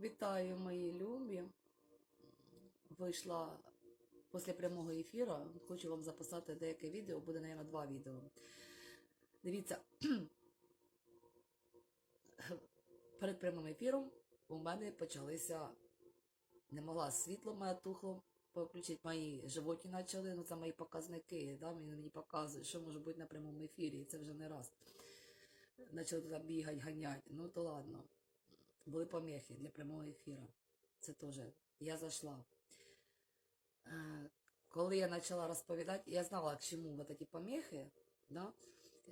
Вітаю, мої любі. Вийшла після прямого ефіру. Хочу вам записати деяке відео, буде, мабуть, два відео. Дивіться, перед прямим ефіром у мене почалися. Не могла світло моє тухло включити, мої животні почали, ну це мої показники, да, мені, мені показують, що може бути на прямому ефірі, і це вже не раз. Почали туди бігати, ганяти. Ну то ладно були помехи для прямого ефіру. Це теж. Я зайшла. Е, Коли я почала розповідати, я знала, к чому вот эти помехи, да?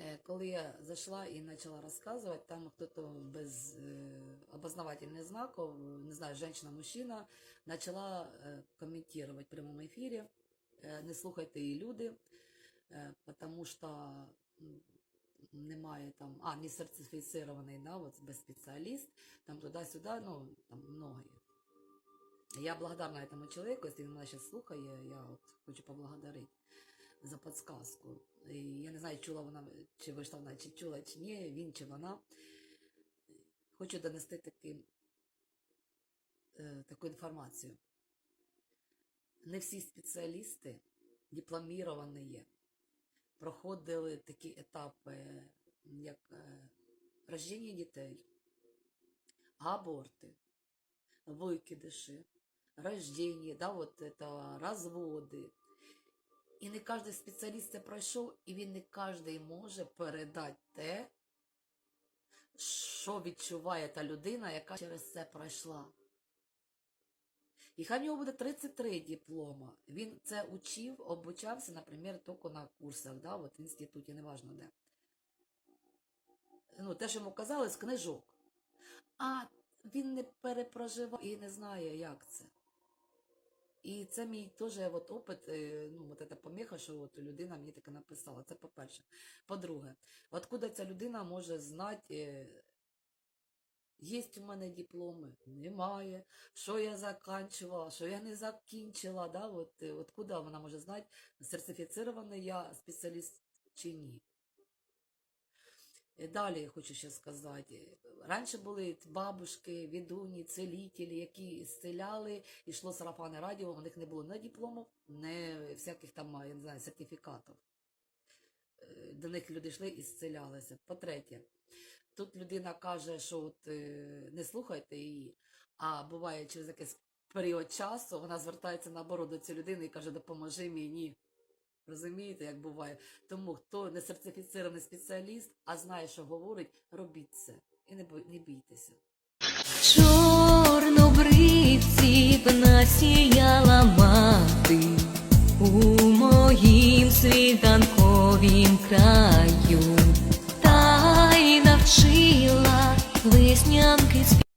Е, коли я зайшла і почала розказувати, там хтось без е, обознавательних знаків, не знаю, жінка-мужчина, почала е, коментувати в прямому ефірі. Не слухайте її люди, тому що немає там, а, не сертифицирований, да, вот, без спеціаліст, там туда-сюда, ну, там много є. Я благодарна этому человеку, если він мене сейчас слухає, я от хочу поблагодарити за подсказку. І я не знаю, чула вона, чи вийшла вона, чи чула, чи ні, він чи вона. Хочу донести таки, е, таку інформацію. Не всі спеціалісти дипломіровані проходили такі етапи, як е, рождення дітей, аборти, викидиші, рождення, да, вот это, розводи. І не кожен спеціаліст це пройшов, і він не кожен може передати те, що відчуває та людина, яка через це пройшла. І хай в нього буде 33 диплома. Він це учив, обучався, наприклад, тільки на курсах, да, от в інституті, неважно де. Ну, те, що йому казали, з книжок. А він не перепроживав і не знає, як це. І це мій теж от опит, е, ну, от ця поміха, що от людина мені таке написала. Це по-перше. По-друге, откуда ця людина може знати, е, Є у мене дипломи? Немає. Що я закінчувала, що я не закінчила, да? от, е, откуда вона може знати, сертифіцирований я спеціаліст чи ні. Е, Далі я хочу ще сказати. Раніше були бабушки, відуні, целителі, які зціляли, йшло сарафанне радіо, у них не було ні дипломів, ні всяких там, я не знаю, сертифікатів. Е, До них люди йшли і зцілялися. По-третє, тут людина каже, що от е, не слухайте її, а буває через якийсь період часу вона звертається наоборот до цієї людини і каже, допоможи мені. Розумієте, як буває. Тому хто не сертифіцирований спеціаліст, а знає, що говорить, робіть це і не бой, не бійтеся. Чорнобривці б насіяла мати у моїм світанковім краю, та й навчила веснянки співати.